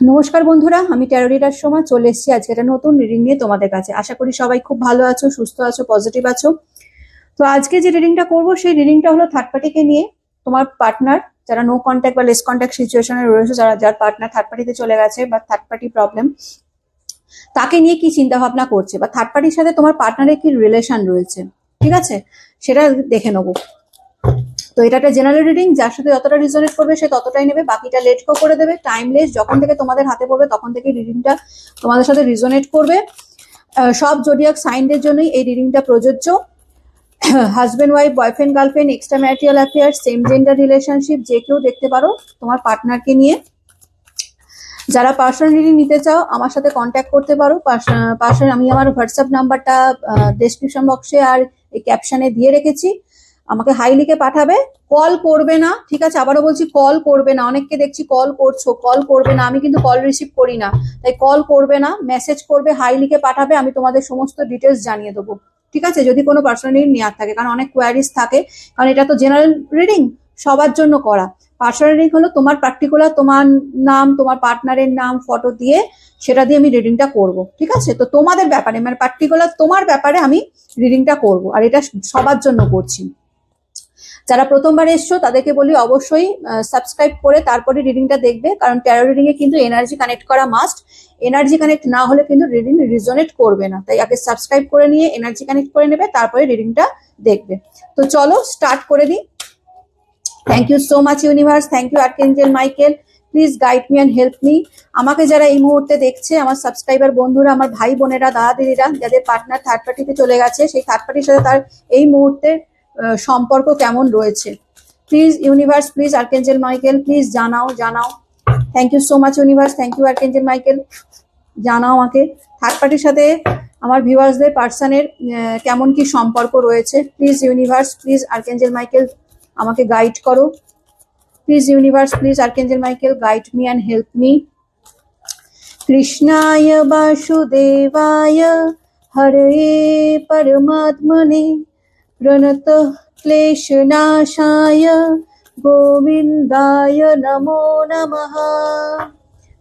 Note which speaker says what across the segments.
Speaker 1: নমস্কার বন্ধুরা, আমি ট্যারোরিটার সময় চলে এসেছি আজকে একটা নতুন রিডিং নিয়ে তোমাদের কাছে। আশা করি সবাই খুব ভালো আছো, সুস্থ আছো পজিটিভ আছো। তো আজকে যে রিডিংটা করব, সেই রিডিংটা হলো থার্ড পার্টিকে নিয়ে। তোমার পার্টনার যারা নো কন্ট্যাক্ট বা লেস কন্ট্যাক্ট সিচুয়েশনে রয়েছে, যারা, যার পার্টনার থার্ড পার্টিতে চলে গেছে বা থার্ড পার্টি প্রবলেম তাকে নিয়ে কি চিন্তা ভাবনা করছে? বা থার্ড পার্টির সাথে তোমার পার্টনারের কি রিলেশন রয়েছে? ঠিক আছে? সেটা দেখে নেব। তো এটা একটা জেনারেল রিডিং যার সাথে যতটা রিজনেট করবে সে ততটাই নেবে, বাকিটা লেট গো করে দেবে টাইমলেস যখন থেকে তোমাদের হাতে পড়বে তখন থেকে রিডিংটা তোমাদের সাথে রিজনেট করবে। সব জোডিয়াক সাইনদের জন্যই এই রিডিংটা প্রযোজ্য। Husband wife boyfriend girlfriend extramarital affair same gender relationship যে কেউ দেখতে পারো, তোমার পার্টনারকে নিয়ে। যারা পার্সোনাল রিডিং নিতে চাও, আমার সাথে কন্ট্যাক্ট করতে পারো। পার্সোনাল আমি আমার হোয়াটসঅ্যাপ নাম্বারটা ডেসক্রিপশন বক্সে আর এই ক্যাপশনে দিয়ে রেখেছি। আমাকে হাই লিখে পাঠাবে কল করবে না, ঠিক আছে, আবারও বলছি কল করবে না, অনেককে দেখছি কল করছ কল করবে না, আমি কিন্তু কল রিসিভ করি না, তাই কল করবে না মেসেজ করবে হাই লিখে পাঠাবে, আমি তোমাদের সমস্ত ডিটেলস জানিয়ে দেবো, ঠিক আছে, যদি কোনো পার্সোনাল নেওয়ার থাকে, কারণ অনেক কোয়ারিজ থাকে, কারণ এটা তো জেনারেল রিডিং সবার জন্য করা পার্সোনাল রিডিং হলো তোমার পার্টিকুলার তোমার নাম, তোমার পার্টনারের নাম ফটো দিয়ে, সেটা দিয়ে আমি রিডিংটা করব, ঠিক আছে, তো তোমাদের ব্যাপারে মানে পার্টিকুলার তোমার ব্যাপারে আমি রিডিংটা করব, আর এটা সবার জন্য করছি। যারা প্রথমবার এসছো, তাদেরকে বলি অবশ্যই সাবস্ক্রাইব করে তারপরে রিডিংটা দেখবে, কারণ ট্যারো রিডিং এ কিন্তু এনার্জি কানেক্ট করা মাস্ট এনার্জি কানেক্ট না হলে কিন্তু রিডিং রিজনেট করবে না। তাই আগে সাবস্ক্রাইব করে নিয়ে এনার্জি কানেক্ট করে নেবে, তারপরে রিডিংটা দেখবে। তো চলো স্টার্ট করে দিই। Thank you so much universe thank you archangel Michael please guide me and help me আমাকে যারা এই মুহূর্তে দেখছে, আমার সাবস্ক্রাইবার বন্ধুরা, আমার ভাই বোনেরা দাদা দিদিরা যাদের পার্টনার থার্ড পার্টিতে চলে গেছে, সেই থার্ড পার্টির সাথে তার এই মুহূর্তে সম্পর্ক কেমন রয়েছে? Please universe please archangel Michael please জানাও জানাও। Thank you so much universe thank you archangel Michael জানাও আমাকে। থার্ড পার্টির সাথে আমার ভিউয়ার্সদের পার্সনের কেমন কি সম্পর্ক রয়েছে? Please universe please archangel Michael আমাকে গাইড করো। Please universe please archangel Michael guide me and help me কৃষ্ণায় বাসুদেবায় হরে পরমাত্মনে প্রণত ক্লেশনাশায় গোবিন্দায় নমো নমঃ।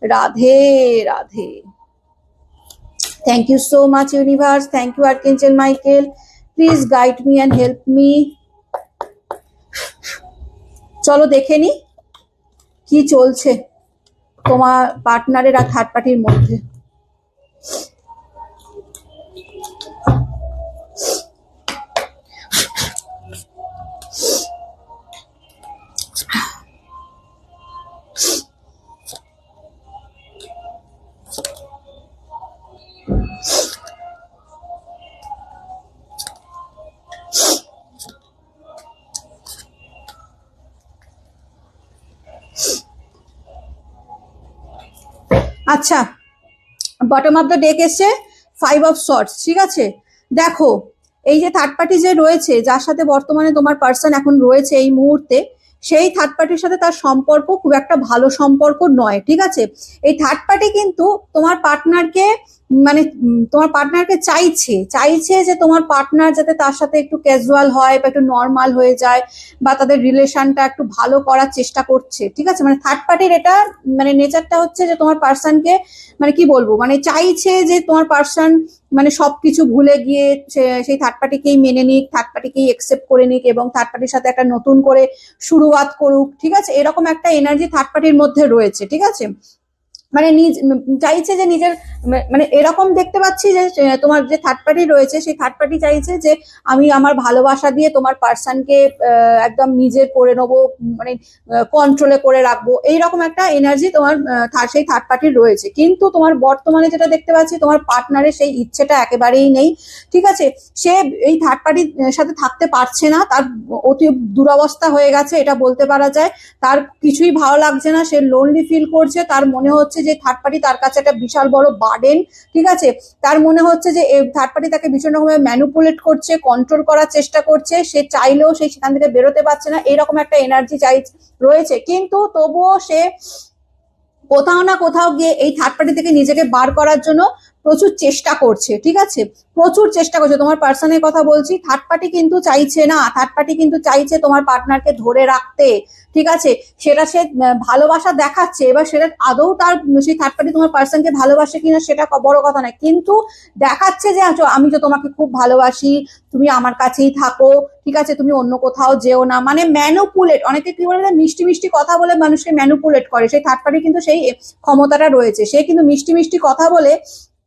Speaker 1: Radhe Radhe. Thank you so much universe thank you archangel Michael please guide me and help me চলো দেখে নি কি চলছে তোমার পার্টনারের আর থার্ড পার্টির মধ্যে। আচ্ছা বটম অফ দ্য ডেক এসছে ফাইভ অফ শর্টস ঠিক আছে? দেখো, এই যে থার্ড পার্টি যে রয়েছে, যার সাথে বর্তমানে তোমার পার্সন এখন রয়েছে এই মুহূর্তে, সেই থার্ড পার্টির সাথে তার সম্পর্ক খুব একটা ভালো সম্পর্ক নয়, ঠিক আছে? এই থার্ড পার্টি কিন্তু তোমার পার্টনারকে মানে তোমার পার্টনারকে চাইছে চাইছে যে তোমার পার্টনার যাতে তার সাথে একটু ক্যাজুয়াল হয় বা একটু নর্মাল হয়ে যায় বা তাদের রিলেশনটা একটু ভালো করার চেষ্টা করছে, ঠিক আছে? মানে থার্ড পার্টির এটা মানে নেচারটা হচ্ছে যে তোমার পার্সনকে মানে কি বলব? মানে চাইছে যে তোমার পার্সন মানে সবকিছু ভুলে গিয়ে সেই থার্ড পার্টিকেই মেনে নিক থার্ড পার্টিকেই একসেপ্ট করে নিক এবং থার্ড পার্টির সাথে একটা নতুন করে শুরুয়াত করুক, ঠিক আছে? এরকম একটা এনার্জি থার্ড পার্টির মধ্যে রয়েছে, ঠিক আছে? মানে নিজ, চাইছে যে নিজের মানে এরকম দেখতে পাচ্ছি যে তোমার যে থার্ড পার্টি রয়েছে, সেই থার্ড পার্টি চাইছে যে আমি আমার ভালোবাসা দিয়ে তোমার পার্সনকে একদম নিজের করে নেব মানে কন্ট্রোলে করে রাখব। এইরকম একটা এনার্জি তোমার সেই থার্ড পার্টির রয়েছে। কিন্তু তোমার বর্তমানে যেটা দেখতে পাচ্ছি, তোমার পার্টনারের সেই ইচ্ছেটা একেবারেই নেই। ঠিক আছে? সে এই থার্ড পার্টির সাথে থাকতে পারছে না, তার অতি দুরবস্থা হয়ে গেছে, এটা বলতে পারা যায়। তার কিছুই ভালো লাগছে না, সে লোনলি ফিল করছে, তার মনে হচ্ছে যে থার্ড পার্টি তার কাছে একটা বিশাল বড় বার্ডেন ঠিক আছে? তার মনে হচ্ছে যে থার্ড পার্টি তাকে ভীষণ রকমের ম্যানুপুলেট করছে কন্ট্রোল করার চেষ্টা করছে, সে চাইলেও সে সেখান থেকে বেরোতে পারছে না এরকম একটা এনার্জি চাই রয়েছে। কিন্তু তবুও সে কোথাও না কোথাও গিয়ে এই থার্ড পার্টি থেকে নিজেকে বার করার জন্য প্রচুর চেষ্টা করছে ঠিক আছে? প্রচুর চেষ্টা করছে। তোমার পার্সনের কথা বলছি থার্ড পার্টি কিন্তু চাইছে না। থার্ড পার্টি কিন্তু চাইছে তোমার পার্টনারকে ধরে রাখতে ঠিক আছে? সেটা সে ভালোবাসা দেখাচ্ছে। এবার সেটা আদৌ তার সেই থার্ড পার্টি তোমার পার্সনকে ভালোবাসে কিনা সেটা বড় কথা নয়। কিন্তু দেখাচ্ছে যে আচ্ছা, আমি তো তোমাকে খুব ভালোবাসি তুমি আমার কাছেই থাকো ঠিক আছে? তুমি অন্য কোথাও যেও না। মানে ম্যানুপুলেট অনেকে কি বলে মিষ্টি মিষ্টি কথা বলে মানুষকে ম্যানুপুলেট করে। সেই থার্ড পার্টি কিন্তু সেই ক্ষমতাটা রয়েছে। সে কিন্তু মিষ্টি মিষ্টি কথা বলে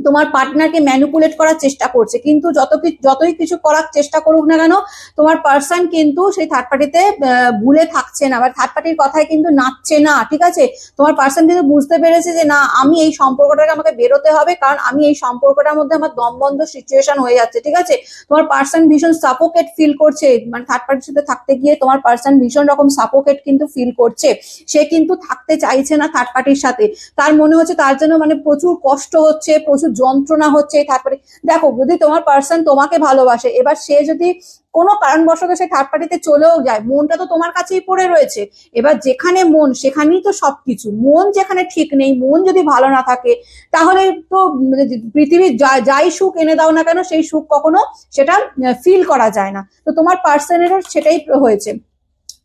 Speaker 1: তোমার পার্টনারকে ম্যানুপুলেট করার চেষ্টা করছে। কিন্তু যত যতই কিছু করার চেষ্টা করুক না কেন, তোমার পার্সন কিন্তু সেই থার্ড পার্টিতে ভুলে থাকছে না। বা থার্ড পার্টির কথায় কিন্তু নাচছে না, ঠিক আছে? তোমার পার্সন কিন্তু বুঝতে পেরেছে যে, না, আমি এই সম্পর্কটাকে আমাকে বেরোতে হবে, কারণ আমি এই সম্পর্কটার মধ্যে আমার দমবন্ধ সিচুয়েশন হয়ে যাচ্ছে। ঠিক আছে? তোমার পার্সন ভীষণ সাপোকেট ফিল করছে। মানে থার্ড পার্টির সাথে থাকতে গিয়ে তোমার পার্সন ভীষণ রকম সাপোকেট কিন্তু ফিল করছে। সে কিন্তু থাকতে চাইছে না থার্ড পার্টির সাথে। তার মনে হচ্ছে তার জন্য মানে প্রচুর কষ্ট হচ্ছে, প্রচুর যন্ত্রণা হচ্ছে পার্টি দেখো যদি তোমার পার্সন তোমাকে ভালোবাসে, এবার সে যদি কোনো কারণবশত সে থার্ড পার্টিতে চলেও যায়, মনটা তো তোমার কাছেই পড়ে রয়েছে। এবার যেখানে মন, সেখানেই তো সবকিছু। মন যেখানে ঠিক নেই, মন যদি ভালো না থাকে, তাহলে তো পৃথিবীর যাই সুখ এনে দাও না কেন, সেই সুখ কখনো সেটা ফিল করা যায় না। তো তোমার পার্সনেরও সেটাই হয়েছে।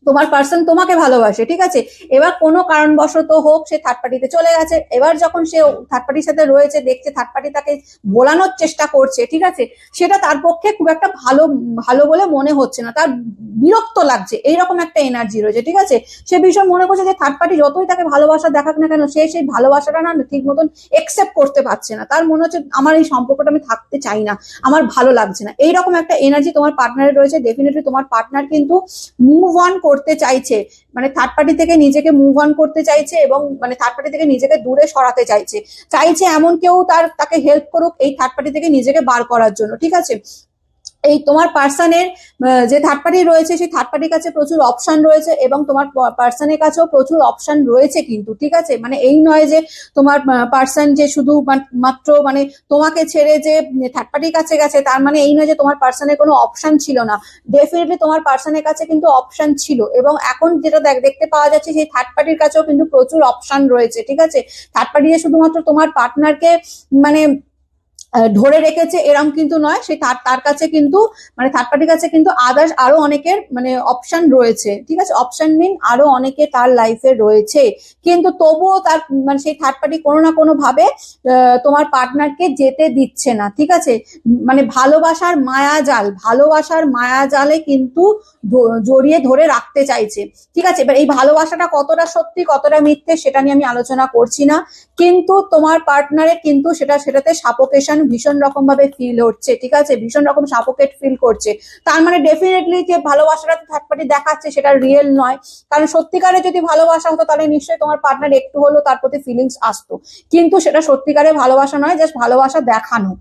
Speaker 1: তোমার পার্সন তোমাকে ভালোবাসে, ঠিক আছে? এবার কোনো কারণবশত হোক, সে থার্ড পার্টিতে চলে গেছে। এবার যখন সে থার্ড পার্টির সাথে রয়েছে, দেখছে থার্ড পার্টি তাকে বোলানোর চেষ্টা করছে, ঠিক আছে? সেটা তার পক্ষে খুব একটা ভালো ভালো বলে মনে হচ্ছে না। তার বিরক্ত লাগছে, এইরকম একটা এনার্জি রয়েছে, ঠিক আছে? সে ভীষণ মনে করছে যে থার্ড পার্টি যতই তাকে ভালোবাসা দেখাক না কেন, সে সেই ভালোবাসাটা না ঠিক মতন একসেপ্ট করতে পারছে না। তার মনে হচ্ছে আমার এই সম্পর্কটা আমি থাকতে চাই না, আমার ভালো লাগছে না। এইরকম একটা এনার্জি তোমার পার্টনারের রয়েছে ডেফিনেটলি তোমার পার্টনার কিন্তু মুভ অন করতে চাইছে মানে থার্ড পার্টি থেকে নিজেকে মুভ অন করতে চাইছে এবং মানে থার্ড পার্টি থেকে নিজেকে দূরে সরাতে চাইছে চাইছে এমন কেউ তার, তাকে হেল্প করুক এই থার্ড পার্টি থেকে নিজেকে বার করার জন্য, ঠিক আছে? এই তোমার পার্সনের যে থার্ড পার্টি রয়েছে, সেই থার্ড পার্টির কাছে প্রচুর অপশন রয়েছে এবং তোমার পার্সনের কাছেও প্রচুর অপশন রয়েছে কিন্তু, ঠিক আছে? মানে এই নয় যে তোমার পার্সন যে শুধু মাত্র মানে তোমাকে ছেড়ে যে থার্ড পার্টির কাছে গেছে, তার মানে এই নয় যে তোমার পার্সনের কোনো অপশন ছিল না। ডেফিনেটলি তোমার পার্সনের কাছে কিন্তু অপশন ছিল এবং এখন যেটা দেখ- দেখতে পাওয়া যাচ্ছে সেই থার্ড পার্টির কাছেও কিন্তু প্রচুর অপশন রয়েছে, ঠিক আছে? থার্ড পার্টি যে শুধুমাত্র তোমার পার্টনারকে মানে ধরে রেখেছে এরম কিন্তু নয় সেই তার তার কাছে কিন্তু মানে থার্ড পার্টির কাছে কিন্তু আদার্স আরও অনেকের মানে অপশন রয়েছে, ঠিক আছে? অপশন মিন আরও অনেকে তার লাইফে রয়েছে। কিন্তু তবুও তার মানে সেই থার্ড পার্টি কোনো না কোনো ভাবে তোমার পার্টনারকে যেতে দিচ্ছে না, ঠিক আছে? মানে ভালোবাসার মায়াজাল ভালোবাসার মায়াজালে কিন্তু জড়িয়ে ধরে রাখতে চাইছে, ঠিক আছে? এবার এই ভালোবাসাটা কতটা সত্যি, কতটা মিথ্যে, সেটা নিয়ে আমি আলোচনা করছি না। কিন্তু তোমার পার্টনারের কিন্তু সেটা, সেটাতে সাপোকেশন ভীষণ রকম ভাবে ফিল হচ্ছে, ঠিক আছে? ভীষণ রকম সাপোকেট ফিল করছে। তার মানে ডেফিনেটলি যে ভালোবাসাটা থার্ড পার্টি দেখাচ্ছে সেটা রিয়েল নয়। কারণ সত্যিকারে যদি ভালোবাসা হতো, তাহলে নিশ্চয়ই তোমার পার্টনার একটু হলেও তার প্রতি ফিলিংস আসতো। কিন্তু সেটা সত্যিকারে ভালোবাসা নয় জাস্ট ভালোবাসা দেখানো।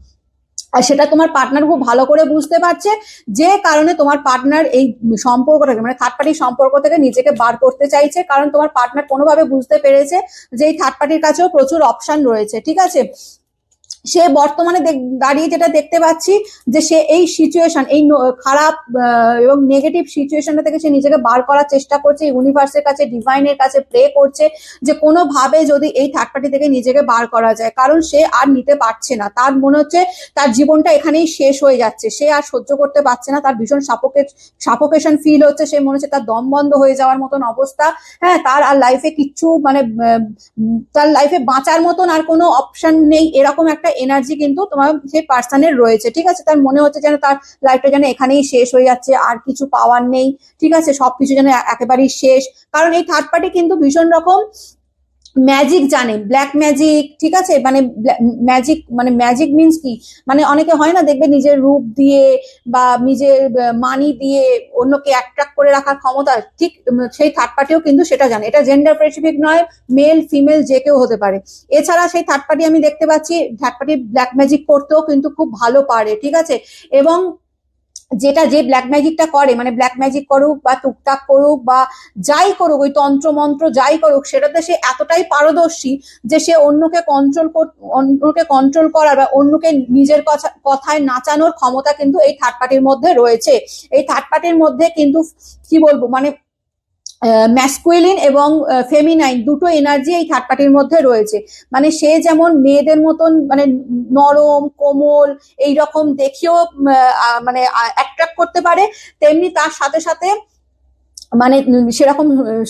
Speaker 1: আর সেটা তোমার পার্টনার খুব ভালো করে বুঝতে পারছে, যে কারণে তোমার পার্টনার এই সম্পর্কটাকে মানে থার্ড পার্টির সম্পর্ক থেকে নিজেকে বার করতে চাইছে। কারণ তোমার পার্টনার কোনোভাবে বুঝতে পেরেছে যে এই থার্ড পার্টির কাছেও প্রচুর অপশন রয়েছে, ঠিক আছে? সে বর্তমানে দাঁড়িয়ে যেটা দেখতে পাচ্ছি যে সে এই সিচুয়েশন এই খারাপ এবং নেগেটিভ সিচুয়েশনটা থেকে সে নিজেকে বার করার চেষ্টা করছে ইউনিভার্সের কাছে ডিভাইনের কাছে প্রে করছে যে কোনোভাবে যদি এই থার্ড পার্টি থেকে নিজেকে বার করা যায়। কারণ সে আর নিতে পারছে না। তার মনে হচ্ছে তার জীবনটা এখানেই শেষ হয়ে যাচ্ছে। সে আর সহ্য করতে পারছে না। তার ভীষণ সাপোকে সাপোকেশন ফিল হচ্ছে। সে মনে হচ্ছে তার দম বন্ধ হয়ে যাওয়ার মতন অবস্থা। হ্যাঁ তার আর লাইফে কিচ্ছু মানে তার লাইফে বাঁচার মতন আর কোনো অপশন নেই। এরকম একটা এনার্জি কিন্তু তোমার সেই পার্সনের রয়েছে, ঠিক আছে? তার মনে হচ্ছে যেন তার লাইফটা যেন এখানেই শেষ হয়ে যাচ্ছে, আর কিছু পাওয়ার নেই, ঠিক আছে? সবকিছু যেন একেবারেই শেষ। কারণ এই থার্ড পার্টি কিন্তু ভীষণ রকম ম্যাজিক জানে ব্ল্যাক ম্যাজিক ঠিক আছে? মানে ম্যাজিক মানে ম্যাজিক মিন্স কি? মানে অনেকে হয় না, দেখবে নিজের রূপ দিয়ে বা নিজের মানি দিয়ে অন্যকে অ্যাট্রাক্ট করে রাখার ক্ষমতা, ঠিক সেই থার্ড পার্টিও কিন্তু সেটা জানে। এটা জেন্ডার স্পেসিফিক নয় মেল ফিমেল যে কেউ হতে পারে। এছাড়া সেই থার্ড পার্টি আমি দেখতে পাচ্ছি থার্ড পার্টি ব্ল্যাক ম্যাজিক করতেও কিন্তু খুব ভালো পারে, ঠিক আছে? এবং যেটা যে ব্ল্যাক ম্যাজিকটা করে মানে ব্ল্যাক ম্যাজিক করুক বা টুকটাক করুক বা যাই করুক, ওই তন্ত্র মন্ত্র যাই করুক, সেটাতে সে এতটাই পারদর্শী যে সে অন্যকে কন্ট্রোল অন্যকে কন্ট্রোল করার বা অন্যকে নিজের কথা, কথায় নাচানোর ক্ষমতা কিন্তু এই থার্ড পার্টির মধ্যে রয়েছে। এই থার্ড পার্টির মধ্যে কিন্তু কি বলব মানে ম্যাসকুইলিন এবং ফেমিনাইন দুটো এনার্জি এই থার্ড পার্টির মধ্যে রয়েছে। মানে সে যেমন মেয়েদের মতন মানে নরম, কোমল এই রকম দেখেও মানে অ্যাট্রাক্ট করতে পারে, তেমনি তার সাথে সাথে মানে সেরকম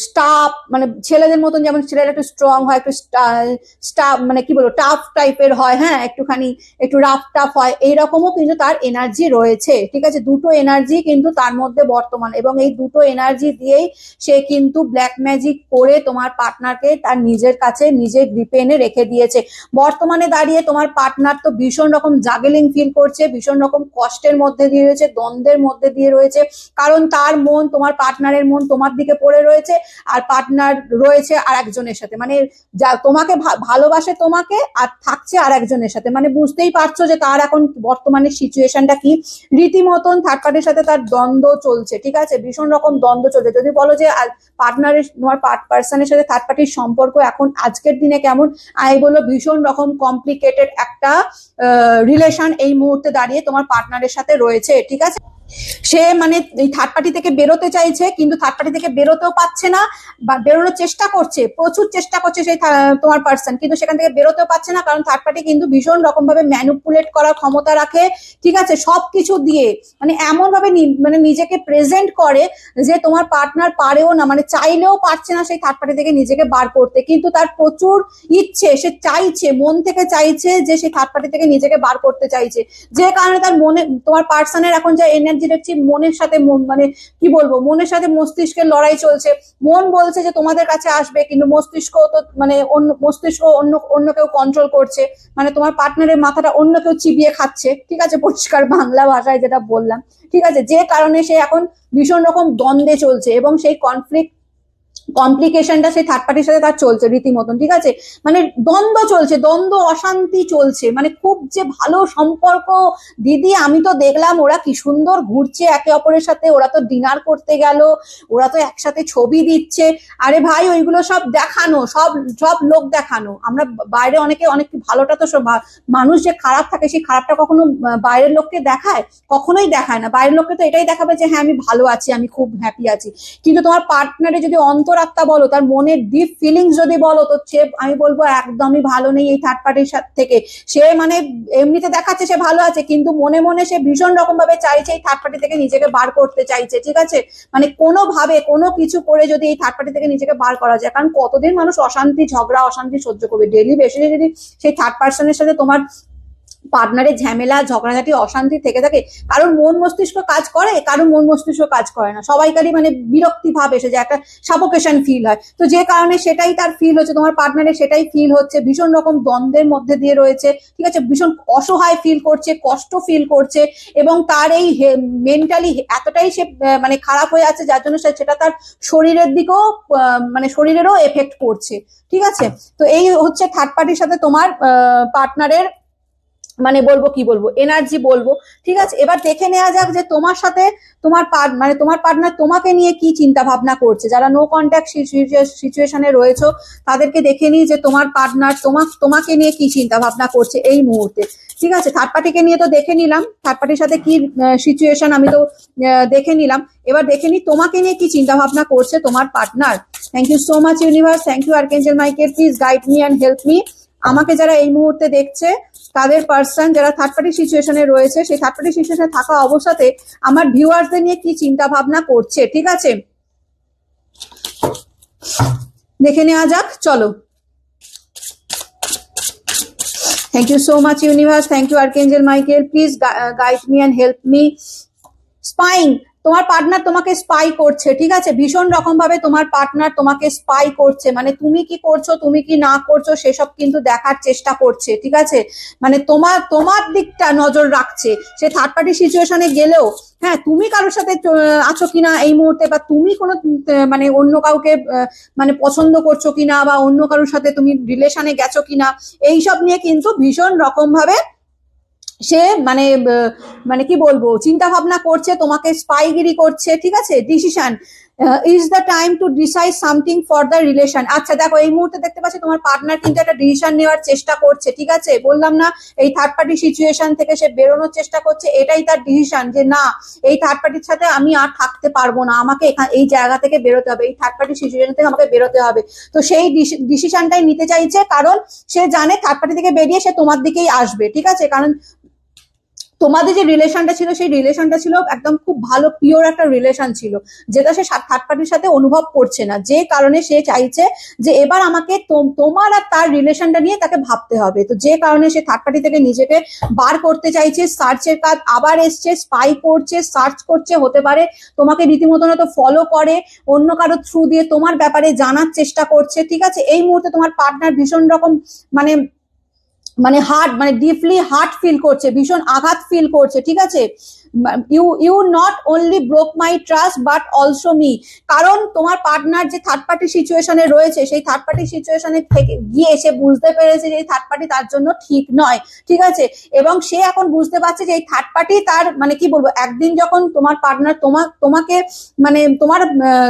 Speaker 1: স্টাফ মানে ছেলেদের মতন যেমন ছেলেরা একটু স্ট্রং হয়, একটু স্টাফ মানে কি বলব টাফ টাইপের হয় হ্যাঁ একটুখানি, একটু রাফ টাফ হয় এইরকমও কিন্তু তার এনার্জি রয়েছে, ঠিক আছে? দুটো এনার্জি কিন্তু তার মধ্যে বর্তমান, এবং এই দুটো এনার্জি দিয়েই সে কিন্তু ব্ল্যাক ম্যাজিক করে তোমার পার্টনারকে তার নিজের কাছে, নিজের গ্রিপে এনে রেখে দিয়েছে। বর্তমানে দাঁড়িয়ে তোমার পার্টনার তো ভীষণ রকম জাগেলিং ফিল করছে, ভীষণ রকম কষ্টের মধ্যে দিয়ে রয়েছে, দ্বন্দ্বের মধ্যে দিয়ে রয়েছে, কারণ তার মন তোমার পার্টনারের মন তোমার দিকে পড়ে রয়েছে, আর পার্টনার রয়েছে আর একজনের সাথে। মানে যা তোমাকে ভালোবাসে তোমাকে, আর থাকছে আর একজনের সাথে। মানে বুঝতেই পারছ যে তার এখন বর্তমানে সিচুয়েশনটা কি। রীতিমতন থার্ড পার্টির সাথে তার দ্বন্দ্ব চলছে, ঠিক আছে? ভীষণ রকম দ্বন্দ্ব চলছে। যদি বলো যে পার্টনারের তোমার পার্ট পার্সনের সাথে থার্ড পার্টির সম্পর্ক এখন আজকের দিনে কেমন? আমি বলল ভীষণ রকম কমপ্লিকেটেড একটা রিলেশন এই মুহূর্তে দাঁড়িয়ে তোমার পার্টনারের সাথে রয়েছে, ঠিক আছে? সে মানে থার্ড পার্টি থেকে বেরোতে চাইছে, কিন্তু থার্ড পার্টি থেকে বেরোতেও পাচ্ছে না, বা বেরোনোর চেষ্টা করছে, প্রচুর চেষ্টা করছে সেই তোমার পার্সন কিন্তু সেখান থেকে বেরোতেও পারছে না, কারণ থার্ড পার্টি কিন্তু ভীষণ রকম ভাবে ম্যানুপুলেট করার ক্ষমতা রাখে, ঠিক আছে? সবকিছু দিয়ে মানে এমন ভাবে মানে নিজেকে প্রেজেন্ট করে যে তোমার পার্টনার পারেও না মানে চাইলেও পারছে না সেই থার্ড পার্টি থেকে নিজেকে বার করতে, কিন্তু তার প্রচুর ইচ্ছে, সে চাইছে, মন থেকে চাইছে যে সেই থার্ড পার্টি থেকে নিজেকে বার করতে চাইছে। যে কারণে তার মনে, তোমার পার্সনের এখন যা এনার্জি দেখছি মনের সাথে মন- মানে কি বলব? মনের সাথে মস্তিষ্কের লড়াই চলছে। মন বলছে যে তোমাদের কাছে আসবে, কিন্তু মস্তিষ্ক তো মানে অন্য মস্তিষ্ক অন্য অন্য কেউ কন্ট্রোল করছে। মানে তোমার পার্টনারের মাথাটা অন্য কেউ চিবিয়ে খাচ্ছে। ঠিক আছে? পরিষ্কার বাংলা ভাষায় যেটা বললাম। ঠিক আছে? যে কারণে সে এখন ভীষণ রকম দ্বন্দ্বে চলছে এবং সেই কনফ্লিক্ট কমপ্লিকেশনটা সেই থার্ড পার্টির সাথে তার চলছে রীতিমতন, ঠিক আছে? মানে দ্বন্দ্ব চলছে, দ্বন্দ্ব, অশান্তি চলছে। মানে খুব যে ভালো সম্পর্ক, দিদি আমি তো দেখলাম ওরা কি সুন্দর ঘুরছে একে অপরের সাথে, ওরা তো ডিনার করতে গেল, ওরা তো একসাথে ছবি দিচ্ছে। আরে ভাই, ওইগুলো সব দেখানো, সব সব লোক দেখানো। আমরা বাইরে অনেকে, অনেক ভালোটা তো মানুষ যে খারাপ থাকে, সেই খারাপটা কখনো বাইরের লোককে দেখায়? কখনোই দেখায় না। বাইরের লোককে তো এটাই দেখাবে যে হ্যাঁ আমি ভালো আছি, আমি খুব হ্যাপি আছি। কিন্তু তোমার পার্টনারে যদি অন্তরাত্মা বলো, তার মনের ডিপ ফিলিংস যদি বলো, তো সে, আমি বলব একদমই ভালো নেই এই থার্ড পার্টির সাথে থেকে। সে মানে এমনিতে দেখাচ্ছে সে ভালো আছে, কিন্তু মনে মনে সে ভীষণ রকম ভাবে চাইছে এই থার্ড পার্টি থেকে নিজেকে বার করতে চাইছে, ঠিক আছে? মানে কোনোভাবে কোনো কিছু করে যদি এই থার্ড পার্টি থেকে নিজেকে বার করা যায়, কারণ কতদিন মানুষ অশান্তি, ঝগড়া, অশান্তি সহ্য করবে? ডেলি বেসিসে যদি সেই থার্ড পার্সনের সাথে তোমার পার্টনারের ঝামেলা, ঝগড়াঝাটি, অশান্তি থেকে থাকে, কারোর মন মস্তিষ্ক কাজ করে, কারোর মন মস্তিষ্ক কাজ করে না। সবাইকারই মানে বিরক্তি ভাব এসে যায়, একটা সাপোকেশন ফিল হয়। তো যে কারণে সেটাই তার ফিল হচ্ছে, তোমার পার্টনারের সেটাই ফিল হচ্ছে, ভীষণ রকম দ্বন্দ্বের মধ্যে দিয়ে রয়েছে, ঠিক আছে? ভীষণ অসহায় ফিল করছে, কষ্ট ফিল করছে, এবং তার এই মেন্টালি এতটাই সে মানে খারাপ হয়ে আছে, যার জন্য সে- সেটা তার শরীরের দিকেও মানে শরীরেরও এফেক্ট করছে ঠিক আছে? তো এই হচ্ছে থার্ড পার্টির সাথে তোমার পার্টনারের মানে বলব কি বলব? এনার্জি বলব। ঠিক আছে? এবার দেখে নেওয়া যাক যে তোমার সাথে তোমার পার্ট মানে তোমার পার্টনার তোমাকে নিয়ে কি চিন্তা ভাবনা করছে। যারা নো কন্ট্যাক্ট সিচুয়েশনে রয়েছে, তাদেরকে দেখে নিই যে তোমার পার্টনার তোমার তোমাকে নিয়ে কি চিন্তা ভাবনা করছে এই মুহূর্তে। ঠিক আছে? থার্ড পার্টিকে নিয়ে তো দেখে নিলাম। থার্ড পার্টির সাথে কি সিচুয়েশন আমি তো দেখে নিলাম। এবার দেখে নিই তোমাকে নিয়ে কি চিন্তা ভাবনা করছে তোমার partner thank you so much universe thank you archangel Michael please guide me and help me আমাকে যারা এই মুহূর্তে দেখছে, তাদের পার্সন যারা থার্ড পার্টি সিচুয়েশনে রয়েছে, সেই থার্ড পার্টি সিচুয়েশনে থাকা অবস্থাতে আমার ভিউয়ার্সদের নিয়ে কি চিন্তা ভাবনা করছে, ঠিক আছে? দেখে নেওয়া যাক, চলো। Thank you so much universe thank you archangel Michael please guide me and help me spying তোমার পার্টনার তোমাকে স্পাই করছে, ঠিক আছে? ভীষণ রকম ভাবে তোমার পার্টনার তোমাকে স্পাই করছে। মানে তুমি কি করছ, তুমি কি না করছ, সেসব কিন্তু দেখার চেষ্টা করছে, ঠিক আছে? মানে তোমার তোমার দিকটা নজর রাখছে। সে থার্ড পার্টি সিচুয়েশনে গেলেও হ্যাঁ তুমি কারোর সাথে আছো কিনা এই মুহূর্তে বা তুমি কোনো মানে অন্য কাউকে মানে পছন্দ করছ কিনা বা অন্য কারোর সাথে তুমি রিলেশনে গেছো কিনা, এইসব নিয়ে কিন্তু ভীষণ রকম ভাবে সে মানে মানে কি বলব চিন্তা ভাবনা করছে, তোমাকে স্পাইগিরি করছে, ঠিক আছে? Decision is the time to decide something for the relation আচ্ছা দেখো, এই মুহূর্তে দেখতে পাচ্ছি তোমার পার্টনার কিন্তু একটা ডিসিশন নেওয়ার চেষ্টা করছে, ঠিক আছে? বললাম না, এই থার্ড পার্টি সিচুয়েশন থেকে সে বেরোনোর চেষ্টা করছে, এটাই তার ডিসিশন যে না, এই থার্ড পার্টির সাথে আমি আর থাকতে পারব না, আমাকে এই জায়গা থেকে বেরোতে হবে, এই থার্ড পার্টি সিচুয়েশন থেকে আমাকে বেরোতে হবে। তো সেই ডিসিশনটাই নিতে চাইছে, কারণ সে জানে থার্ড পার্টি থেকে বেরিয়ে সে তোমার দিকেই আসবে, ঠিক আছে? কারণ তোমাদের যে রিলেশনটা ছিল, সেই রিলেশনটা ছিল একদম খুব ভালো পিওর একটা রিলেশন ছিল, যেটা সে থার্ড পার্টির সাথে অনুভব করছে না। যে কারণে সে চাইছে যে এবার আমাকে তোম- তোমার আর তার রিলেশনটা নিয়ে তাকে ভাবতে হবে। তো যে কারণে সে থার্ড পার্টি থেকে নিজেকে বার করতে চাইছে সার্চের কাজ আবার এসছে স্পাই করছে সার্চ করছে, হতে পারে তোমাকে রীতিমতো তো ফলো করে, অন্য কারও থ্রু দিয়ে তোমার ব্যাপারে জানার চেষ্টা করছে, ঠিক আছে? এই মুহূর্তে তোমার পার্টনার ভীষণ রকম মানে মানে হার্ট মানে ডিপলি হার্ট ফিল করছে ভীষণ আঘাত ফিল করছে ঠিক আছে? You you not only broke my trust but also me কারণ তোমার পার্টনার যে থার্ড পার্টি সিচুয়েশনে রয়েছে, সেই থার্ড পার্টি সিচুয়েশনে থেকে গিয়ে সে বুঝতে পেরেছে যে এই থার্ড পার্টি তার জন্য ঠিক নয়। ঠিক আছে? এবং সে এখন বুঝতে পারছে যে এই থার্ড পার্টি তার মানে কি বলব, একদিন যখন তোমার পার্টনার তোমার তোমাকে মানে তোমার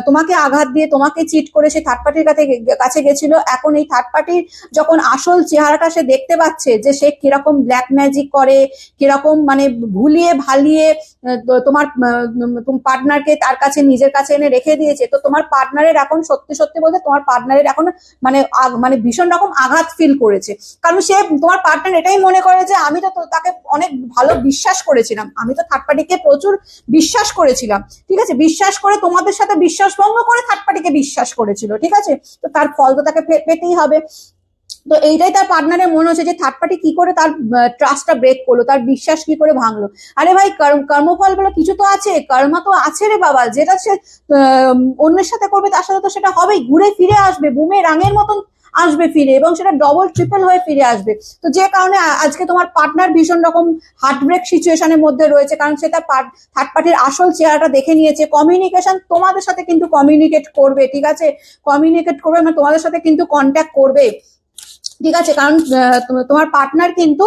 Speaker 1: তোমাকে আঘাত দিয়ে, তোমাকে চিট করে সে থার্ড পার্টির কাছে কাছে গেছিল, এখন এই থার্ড পার্টির যখন আসল চেহারাটা সে দেখতে পাচ্ছে যে সে কীরকম ব্ল্যাক ম্যাজিক করে, কীরকম মানে ভুলিয়ে ভালিয়ে তোমার পার্টনারকে তার কাছে, নিজের কাছে এনে রেখে দিয়েছে, তো তোমার পার্টনারের এখন সত্যি সত্যি বলতে তোমার পার্টনারের এখন মানে মানে ভীষণ রকম আঘাত ফিল করেছে। কারণ সে, তোমার পার্টনার এটাই মনে করে যে, আমি তো তাকে অনেক ভালো বিশ্বাস করেছিলাম। আমি তো থার্ড পার্টিকে প্রচুর বিশ্বাস করেছিলাম। ঠিক আছে? বিশ্বাস করে তোমাদের সাথে বিশ্বাস ভঙ্গ করে থার্ড পার্টিকে বিশ্বাস করেছিল। ঠিক আছে? তো তার ফল তো তাকে পেতেই হবে। তো এইটাই তার পার্টনারের মনে হচ্ছে যে থার্ড পার্টি কি করে তার ট্রাস্টটা ব্রেক করল, তার বিশ্বাস কি করে ভাঙলো। আরে ভাই কর্ম- কর্মফল বলে, কিছু তো আছে, কর্মা তো আছে রে বাবা, যেটা সে অন্যের সাথে করবে তার সাথে তো সেটা হবেই, ঘুরে ফিরে আসবে, বুমে রাঙের মতন আসবে ফিরে, এবং সেটা ডবল ট্রিপল হয়ে ফিরে আসবে। তো যে কারণে আজকে তোমার পার্টনার ভীষণ রকম হার্ট ব্রেক সিচুয়েশনের মধ্যে রয়েছে, কারণ সে তার থার্ড পার্টির আসল চেহারাটা দেখে নিয়েছে। কমিউনিকেশন তোমাদের সাথে কিন্তু কমিউনিকেট করবে, ঠিক আছে? কমিউনিকেট করবে মানে তোমাদের সাথে কিন্তু কন্ট্যাক্ট করবে। ঠিক আছে, কারণ তোমার পার্টনার কিন্তু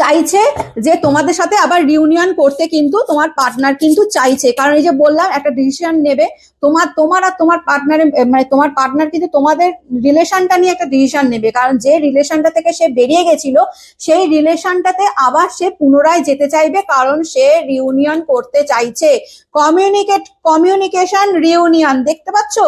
Speaker 1: চাইছে যে তোমাদের সাথে আবার রিউনিয়ন করতে কিন্তু তোমার পার্টনার কিন্তু চাইছে। কারণ এই যে বললাম, একটা ডিসিশন নেবে। তোমার তোমার আর তোমার পার্টনারের মানে তোমার পার্টনার কিন্তু তোমাদের রিলেশনটা নিয়ে একটা ডিসিশন নেবে। কারণ যে রিলেশনটা থেকে সে বেরিয়ে গেছিল, সেই রিলেশনটাতে আবার সে পুনরায় যেতে চাইবে, কারণ সে রিউনিয়ন করতে চাইছে। কমিউনিকেট কমিউনিকেশন রিউনিয়ন দেখতে পাচ্ছো?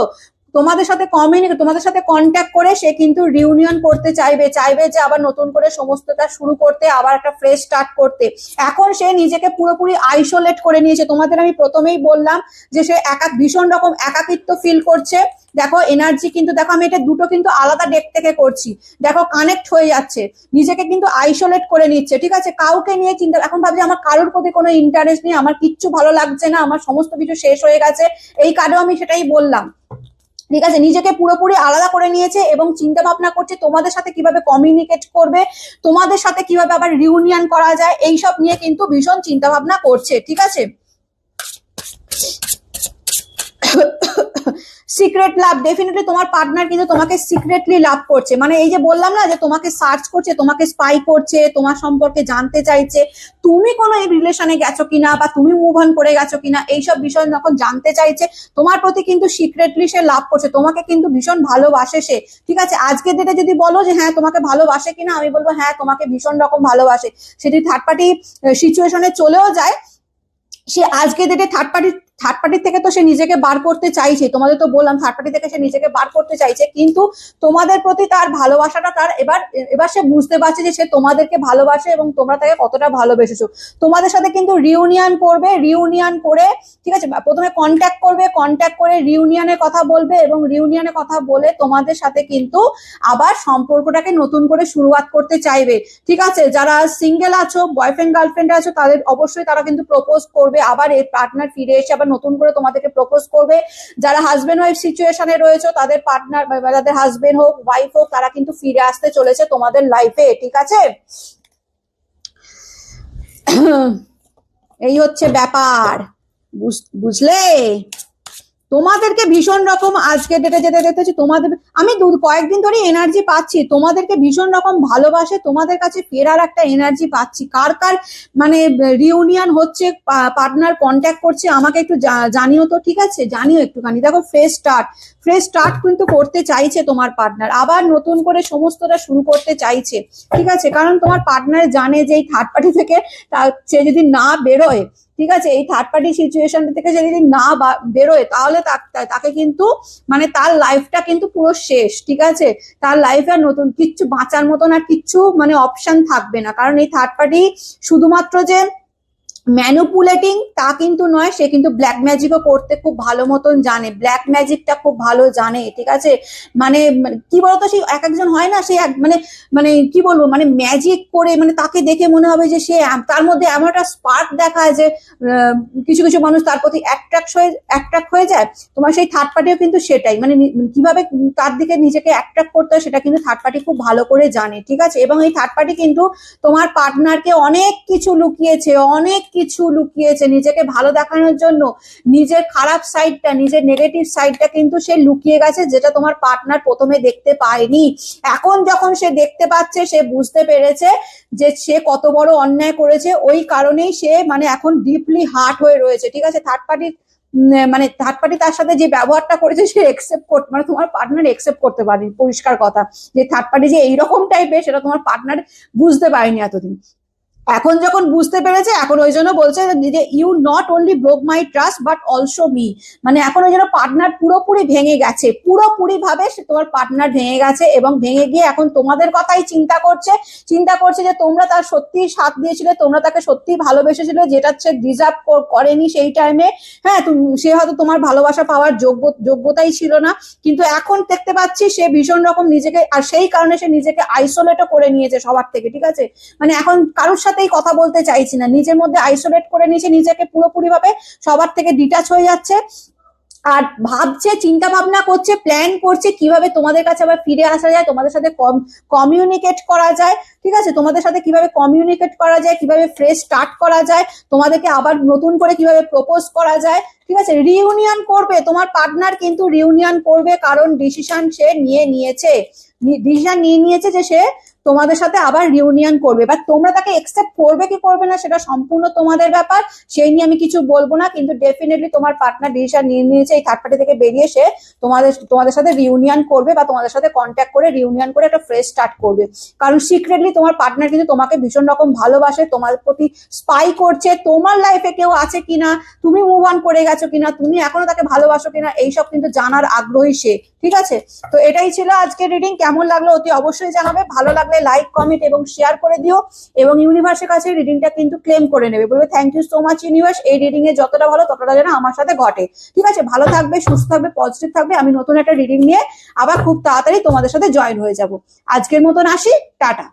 Speaker 1: তোমাদের সাথে কমিউনিকেট তোমাদের সাথে কন্ট্যাক্ট করে সে কিন্তু রিউনিয়ন করতে চাইবে চাইবে যে আবার নতুন করে সমস্তটা শুরু করতে, আবার একটা ফ্রেশ স্টার্ট করতে। এখন সে নিজেকে পুরোপুরি আইসোলেট করে নিয়েছে। তোমাদের আমি প্রথমেই বললাম যে সে একা ভীষণ রকম একাকিত্ব ফিল করছে। দেখো এনার্জি কিন্তু দেখো, আমি এটা দুটো কিন্তু আলাদা ডেক থেকে করছি। দেখো কানেক্ট হয়ে যাচ্ছে। নিজেকে কিন্তু আইসোলেট করে নিচ্ছে, ঠিক আছে? কাউকে নিয়ে চিন্তা এখন ভাবছি আমার কারোর প্রতি কোনো ইন্টারেস্ট নেই, আমার কিচ্ছু ভালো লাগছে না, আমার সমস্ত কিছু শেষ হয়ে গেছে। এই কারণেও আমি সেটাই বললাম। ঠিক আছে? নিজেকে পুরোপুরি আলাদা করে নিয়েছে এবং চিন্তা ভাবনা করছে তোমাদের সাথে কীভাবে কমিউনিকেট করবে, তোমাদের সাথে কীভাবে আবার রিউনিয়ন করা যায়, এইসব নিয়ে কিন্তু ভীষণ চিন্তা ভাবনা করছে, ঠিক আছে? সিক্রেট লাভ ডেফিনেটলি তোমার পার্টনার কিন্তু তোমাকে সিক্রেটলি লাভ করছে। মানে এই যে বললাম না যে তোমাকে সার্চ করছে, তোমাকে স্পাই করছে, তোমার সম্পর্কে জানতে চাইছে, তুমি কোনো এই রিলেশনে গেছো কিনা বা তুমি মুভ অন করে গেছো কিনা, এইসব বিষয় যখন জানতে চাইছে, তোমার প্রতি কিন্তু সিক্রেটলি সে লাভ করছে। তোমাকে কিন্তু ভীষণ ভালোবাসে সে। ঠিক আছে, আজকের ডেটে যদি বলো যে হ্যাঁ তোমাকে ভালোবাসে কিনা, আমি বলব হ্যাঁ তোমাকে ভীষণ রকম ভালোবাসে। সেটি থার্ড পার্টি সিচুয়েশনে চলেও যায়। সে আজকে ডেটে থার্ড পার্টি থার্ড পার্টির থেকে তো সে নিজেকে বার করতে চাইছে, তোমাদের তো বললাম থার্ড পার্টি থেকে সে নিজেকে বার করতে চাইছে, কিন্তু তোমাদের প্রতি তার ভালোবাসাটা তার এবার এবার সে বুঝতে পারছে যে সে তোমাদেরকে ভালোবাসে এবং তোমরা তাকে কতটা ভালোবেসেছো। তোমাদের সাথে কিন্তু রিউনিয়ন করবে রিউনিয়ন করে, ঠিক আছে, প্রথমে কন্ট্যাক্ট করবে কন্ট্যাক্ট করে রিউনিয়নের কথা বলবে এবং রিউনিয়নের কথা বলে তোমাদের সাথে কিন্তু আবার সম্পর্কটাকে নতুন করে শুরুয়াত করতে চাইবে। ঠিক আছে, যারা সিঙ্গেল আছো বয়ফ্রেন্ড গার্লফ্রেন্ড আছো, তাদের অবশ্যই তারা কিন্তু প্রপোজ করবে, আবার এর পার্টনার ফিরে এসে আবার নতুন করে তোমাদেরকে প্রপোজ করবে। যারা হাজবেন্ড ওয়াইফ সিচুয়েশনে রয়েছে, তাদের পার্টনার তাদের হাজবেন্ড হোক ওয়াইফ হোক, তারা কিন্তু ফিরে আসতে চলেছে তোমাদের লাইফে ঠিক আছে? এই হচ্ছে ব্যাপার। বুঝলে? তোমাদেরকে ভীষণ রকম আজকে ডেটে যেতে দেখতে হচ্ছে তোমাদের, আমি দু কয়েকদিন ধরে এনার্জি পাচ্ছি, তোমাদেরকে ভীষণ রকম ভালোবাসে, তোমাদের কাছে ফেরার একটা এনার্জি পাচ্ছি। কার কার মানে রিউনিয়ন হচ্ছে পার্টনার কন্ট্যাক্ট করছে, আমাকে একটু জানিও তো, ঠিক আছে? জানিও একটুখানি। দেখো ফ্রেশ স্টার্ট ফ্রেশ স্টার্ট কিন্তু করতে চাইছে তোমার পার্টনার আবার নতুন করে সমস্তটা শুরু করতে চাইছে, ঠিক আছে? কারণ তোমার পার্টনার জানে যে এই থার্ড পার্টি থেকে সে যদি না বেরোয় ঠিক আছে? এই থার্ড পার্টি সিচুয়েশন থেকে যদি না বেরোয়, তাহলে তাকে কিন্তু মানে তার লাইফটা কিন্তু পুরো শেষ, ঠিক আছে? তার লাইফে আর নতুন, কিচ্ছু বাঁচার মতন আর কিচ্ছু মানে অপশন থাকবে না। কারণ এই থার্ড পার্টি শুধুমাত্র যে ম্যানুপুলেটিং তা কিন্তু নয়, সে কিন্তু ব্ল্যাক ম্যাজিকও করতে খুব ভালো মতন জানে। ব্ল্যাক ম্যাজিকটা খুব ভালো জানে, ঠিক আছে? মানে মানে কি বলতো সেই এক একজন হয় না, সে এক মানে মানে কি বলব মানে ম্যাজিক করে মানে তাকে দেখে মনে হবে যে সে তার মধ্যে এমন একটা স্পার্ক দেখায় যে কিছু কিছু মানুষ তার প্রতি অ্যাট্রাক্ট হয়ে অ্যাট্রাক্ট হয়ে যায়। তোমার সেই থার্ড পার্টিও কিন্তু সেটাই। মানে নি- কীভাবে তার দিকে নিজেকে অ্যাট্রাক্ট করতে হয়, সেটা কিন্তু থার্ড পার্টি খুব ভালো করে জানে, ঠিক আছে? এবং এই থার্ড পার্টি কিন্তু তোমার পার্টনারকে অনেক কিছু লুকিয়েছে, অনেক কিছু লুকিয়েছে নিজেকে ভালো দেখানোর জন্য। নিজের খারাপ সাইডটা নিজের নেগেটিভ সাইডটা কিন্তু সে লুকিয়ে গেছে, যেটা তোমার পার্টনার প্রথমে দেখতে পায়নি। এখন যখন সে দেখতে পাচ্ছে, সে বুঝতে পেরেছে যে সে কত বড় অন্যায় করেছে। ওই কারণেই সে মানে এখন ডিপলি হার্ট হয়ে রয়েছে, ঠিক আছে? থার্ড পার্টি মানে থার্ড পার্টি তার সাথে যে ব্যবহারটা করেছে, সে একসেপ্ট করতে মানে তোমার পার্টনার একসেপ্ট করতে পারেনি, পরিষ্কার কথা। যে থার্ড পার্টি যে এইরকম টাইপের সেটা তোমার পার্টনার বুঝতে পারেনি এতদিন। এখন যখন বুঝতে পেরেছে, এখন ওই জন্য বলছে যে you not only broke my trust but also me মানে এখন ওই জন্য পার্টনার পুরোপুরি ভেঙে গেছে পুরোপুরি ভাবে সে তোমার পার্টনার ভেঙে গেছে এবং ভেঙে গিয়ে এখন তোমাদের কথাই চিন্তা করছে চিন্তা করছে যে তোমরা তার সত্যি সাথ দিয়েছিলে, তোমরা তাকে সত্যি ভালোবেসেছিলে, যেটা সে ডিজার্ভ করেনি সেই টাইমে হ্যাঁ সে হয়তো তোমার ভালোবাসা পাওয়ার যোগ্য, যোগ্যতাই ছিল না, কিন্তু এখন দেখতে পাচ্ছি সে ভীষণ রকম নিজেকে, আর সেই কারণে সে নিজেকে আইসোলেটও করে নিয়েছে সবার থেকে, ঠিক আছে? মানে এখন কারোর সাথেই কথা বলতে চাইছি না। নিজের মধ্যে আইসোলেট করে নিয়েছে, নিজেকে পুরোপুরি ভাবে সবার থেকে ডিটাচ হয়ে যাচ্ছে। আর ভাবছে চিন্তা ভাবনা করছে প্ল্যান করছে কীভাবে তোমাদের কাছে আবার ফিরে আসা যায়, তোমাদের সাথে কমিউনিকেট করা যায়। ঠিক আছে? তোমাদের সাথে কীভাবে কমিউনিকেট করা যায়, কীভাবে ফ্রেশ স্টার্ট করা যায়, তোমাদেরকে আবার নতুন করে কীভাবে প্রপোজ করা যায়, ঠিক আছে? রিউনিয়ন করবে, তোমার পার্টনার কিন্তু রিউনিয়ন করবে কারণ ডিসিশন সে নিয়ে নিয়েছে। ডিসিশন নিয়ে নিয়েছে যে সে তোমাদের সাথে আবার রিউনিয়ন করবে। বা তোমরা তাকে একসেপ্ট করবে কি করবে না সেটা সম্পূর্ণ তোমাদের ব্যাপার, সেই নিয়ে আমি কিছু বলব না। কিন্তু ডেফিনেটলি তোমার পার্টনার ডিসিশন নিয়ে নিয়েছে, এই থার্ড পার্টি থেকে বেরিয়ে সে তোমাদের তোমাদের সাথে রিউনিয়ন করবে বা তোমাদের সাথে কন্ট্যাক্ট করে রিউনিয়ন করে একটা ফ্রেশ স্টার্ট করবে। কারণ সিক্রেটলি তোমার পার্টনার কিন্তু তোমাকে ভীষণ রকম ভালোবাসে, তোমার প্রতি স্পাই করছে, তোমার লাইফে কেউ আছে কিনা, তুমি মুভ অন করে গেছো কিনা, তুমি এখনও তাকে ভালোবাসো কিনা, এইসব কিন্তু জানার আগ্রহী সে, ঠিক আছে? তো এটাই ছিল আজকের রিডিং কেমন লাগল অতি অবশ্যই জানাবে, ভালো লাগলে লাইক কমেন্ট এবং শেয়ার করে দিও, এবং ইউনিভার্সের কাছে রিডিংটা কিন্তু ক্লেম করে নেবে, বলবে thank you so much universe এই রিডিং এ যতটা ভালো ততটা যেন আমার সাথে ঘটে, ঠিক আছে? ভালো থাকবে, সুস্থ থাকবে পজিটিভ থাকবে, আমি নতুন একটা রিডিং নিয়ে আবার খুব তাড়াতাড়ি তোমাদের সাথে জয়েন হয়ে যাব, আজকের মতন আসি, টাটা।